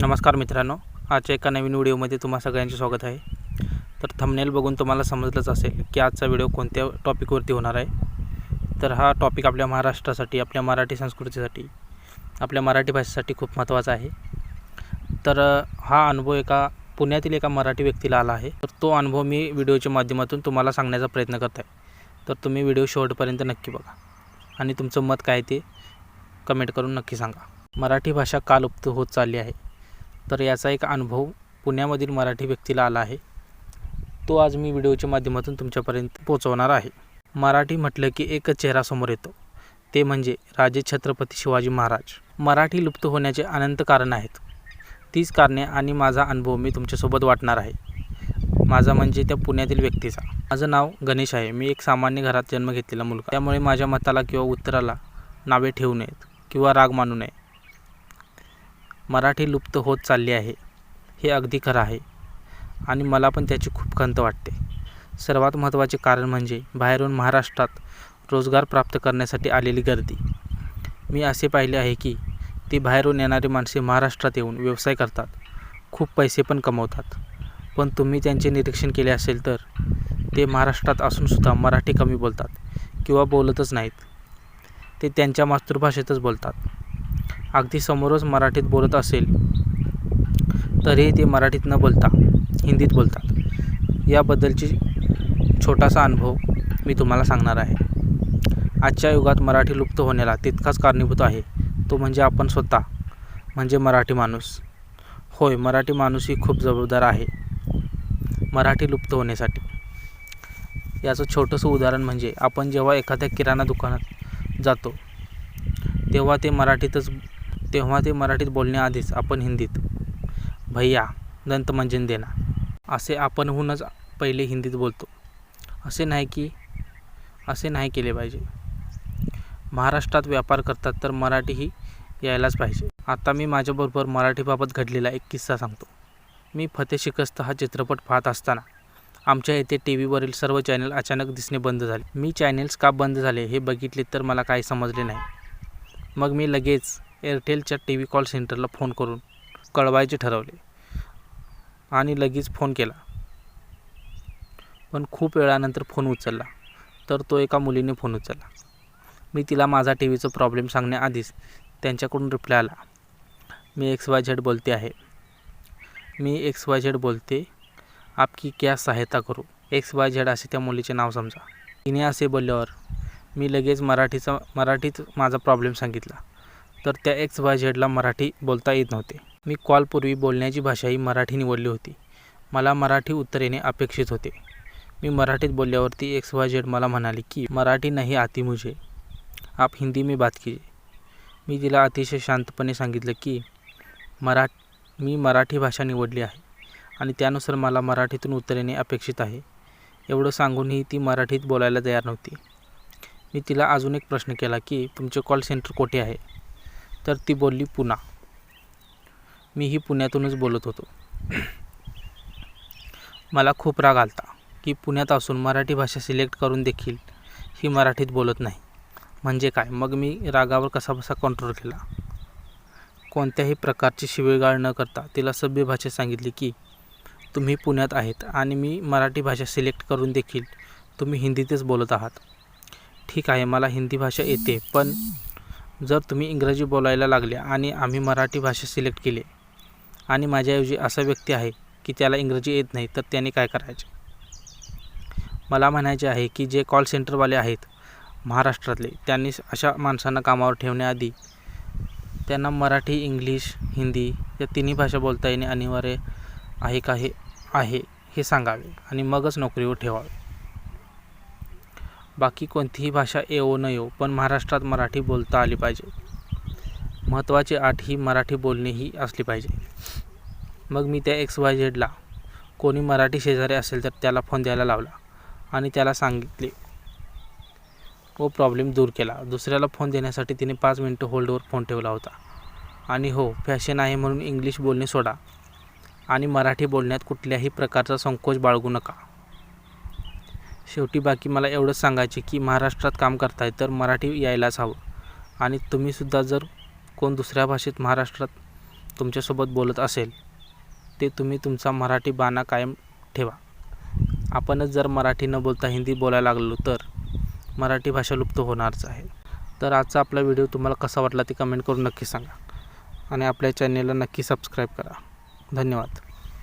नमस्कार मित्रांनो आजच्या एका नवीन व्हिडिओमध्ये तुम्हा सगळ्यांचे स्वागत आहे. तर थंबनेल बघून तुम्हाला समजलंच असेल की आजचा व्हिडिओ कोणत्या टॉपिकवरती होणार आहे. तर हा टॉपिक आपल्या महाराष्ट्रासाठी आपल्या मराठी संस्कृतीसाठी आपल्या मराठी भाषेसाठी खूप महत्त्वाचा आहे. तर हा अनुभव एका पुण्यातील एका मराठी व्यक्तीला आला आहे. तर तो अनुभव मी व्हिडिओच्या माध्यमातून तुम्हाला सांगण्याचा प्रयत्न करत आहे तर तुम्ही व्हिडिओ शेवटपर्यंत नक्की बघा. आणि तुमचं मत काय ते कमेंट करून नक्की सांगा. मराठी भाषा का लुप्त होत चालली आहे. तर याचा एक अनुभव पुण्यामधील मराठी व्यक्तीला आला आहे. तो आज मी व्हिडिओच्या माध्यमातून तुमच्यापर्यंत पोचवणार आहे. मराठी म्हटलं की एकच चेहरा समोर येतो. ते म्हणजे राजे छत्रपती शिवाजी महाराज. मराठी लुप्त होण्याचे अनंत कारण आहेत. तीच कारणे आणि माझा अनुभव मी तुमच्यासोबत वाटणार आहे. माझा म्हणजे त्या पुण्यातील व्यक्तीचा. माझं नाव गणेश आहे. मी एक सामान्य घरात जन्म घेतलेला मुलगा. त्यामुळे माझ्या मताला किंवा उत्तराला नावे ठेवू नयेत किंवा राग मानू नये. मराठी लुप्त होत चालली आहे. हे अगदी खरं आहे आणि मला पण त्याची खूप खंत वाटते. सर्वात महत्त्वाचे कारण म्हणजे बाहेरून महाराष्ट्रात रोजगार प्राप्त करण्यासाठी आलेली गर्दी. मी असे पाहिले आहे की ती बाहेरून येणारी माणसे महाराष्ट्रात येऊन व्यवसाय करतात खूप पैसे पण कमवतात. पण तुम्ही त्यांचे निरीक्षण केले असेल तर ते महाराष्ट्रात असूनसुद्धा मराठी कमी बोलतात किंवा बोलतच नाहीत. ते त्यांच्या मातृभाषेतच बोलतात. अगदी समोरच मराठीत बोलत असेल तरीही ते मराठीत न बोलता हिंदीत बोलतात. याबद्दलची छोटासा अनुभव मी तुम्हाला सांगणार आहे. आजच्या युगात मराठी लुप्त होण्याला तितकाच कारणीभूत आहे. तो म्हणजे आपण स्वतः म्हणजे मराठी माणूस. होय मराठी माणूस ही खूप जबाबदार आहे. मराठी लुप्त होण्यासाठी. याचं छोटंसं उदाहरण म्हणजे आपण जेव्हा एखाद्या किराणा दुकानात जातो तेव्हा ते मराठीतच तेव्हा ते मराठीत बोलण्याआधीच आपण हिंदीत. भैया दंतमंजन देना. असे आपणहूनच पहिले हिंदीत बोलतो. असे नाही की असे नाही केले पाहिजे. महाराष्ट्रात व्यापार करतात तर मराठीही यायलाच पाहिजे. आता मी माझ्याबरोबर मराठीबाबत घडलेला एक किस्सा सांगतो. मी फते शिकस्त हा चित्रपट पाहत असताना आमच्या येथे टी व्हीवरील सर्व चॅनल अचानक दिसणे बंद झाले. मी चॅनेल्स का बंद झाले हे बघितले तर मला काही समजले नाही. मग मी लगेच एअरटेलच्या टी व्ही कॉल सेंटरला फोन करून कळवायचे ठरवले आणि लगेच फोन केला. पण खूप वेळानंतर फोन उचलला. तर तो एका मुलीने फोन उचलला. मी तिला माझा टी व्हीचा प्रॉब्लेम सांगण्याआधीच त्यांच्याकडून रिप्लाय आला. मी एक्स वाय झेड बोलते आहे. मी एक्स वाय झेड बोलते. आपकी क्या सहायता करू? एक्स वाय झेड असे त्या मुलीचे नाव समजा. तिने असे बोलल्यावर मी लगेच मराठीचा मराठीत माझा प्रॉब्लेम सांगितला. तर त्या एक्स वाय झेडला मराठी बोलता येत नव्हते. मी कॉलपूर्वी बोलण्याची भाषा ही मराठी निवडली होती. मला मराठी उत्तर येणे अपेक्षित होते. मी मराठीत बोलल्यावरती एक्स वाय झेड मला म्हणाली की मराठी नाही आती मुझे आप हिंदी में बात कीजिए. मी तिला अतिशय शांतपणे सांगितलं की मरा मी मराठी भाषा निवडली आहे आणि त्यानुसार मला मराठीतून उत्तर येणे अपेक्षित आहे. एवढं सांगूनही ती मराठीत बोलायला तयार नव्हती. मी तिला अजून एक प्रश्न केला की तुमचे कॉल सेंटर कोठे आहे? तर ती बोलली पुणा मीही पुण्यातूनच बोलत होतो. मला खूप राग आलता की पुण्यात असून मराठी भाषा सिलेक्ट करून देखील ही मराठीत बोलत नाही. म्हणजे काय? मग मी रागावर कसाबसा कंट्रोल केला. कोणत्याही प्रकारची शिवेगाळ न करता तिला सभ्य भाषेत सांगितली की तुम्ही पुण्यात आहेत आणि मी मराठी भाषा सिलेक्ट करून देखील तुम्ही हिंदीतच बोलत आहात. ठीक आहे मला हिंदी भाषा येते पण जर तुम्ही इंग्रजी बोलायला लागले आणि आम्ही मराठी भाषा सिलेक्ट केली आणि माझ्याऐवजी असा व्यक्ती आहे की त्याला इंग्रजी येत नाही तर त्याने काय करायचे? मला म्हणायचे आहे की जे कॉल सेंटरवाले आहेत महाराष्ट्रातले त्यांनी अशा माणसांना कामावर ठेवण्याआधी त्यांना मराठी इंग्लिश हिंदी या तिन्ही भाषा बोलता येणे अनिवार्य आहे का हे आहे हे सांगावे आणि मगच नोकरीवर ठेवावे. बाकी कोणतीही भाषा येवो न येवो पण महाराष्ट्रात मराठी बोलता आली पाहिजे. महत्त्वाची आठ ही मराठी बोलणे ही असली पाहिजे. मग मी त्या एक्स वाय झेडला कोणी मराठी शेजारी असेल तर त्याला फोन द्यायला लावला आणि त्याला सांगितले व प्रॉब्लेम दूर केला. दुसऱ्याला फोन देण्यासाठी तिने पाच मिनटं होल्डवर फोन ठेवला होता. आणि हो फॅशन आहे म्हणून इंग्लिश बोलणे सोडा आणि मराठी बोलण्यात कुठल्याही प्रकारचा संकोच बाळगू नका. शेवटी बाकी मला एवढंच सांगायचे की महाराष्ट्रात काम करताय तर मराठी यायलाच हवं. आणि तुम्हीसुद्धा जर कोण दुसऱ्या भाषेत महाराष्ट्रात तुमच्यासोबत बोलत असेल ते तुम्ही तुमचा मराठी बाणा कायम ठेवा. आपणच जर मराठी न बोलता हिंदी बोलायला लागलो तर मराठी भाषा लुप्त होणारच आहे. तर आजचा आपला व्हिडिओ तुम्हाला कसा वाटला ते कमेंट करून नक्की सांगा. आणि आपल्या चॅनेलला नक्की सबस्क्राईब करा. धन्यवाद.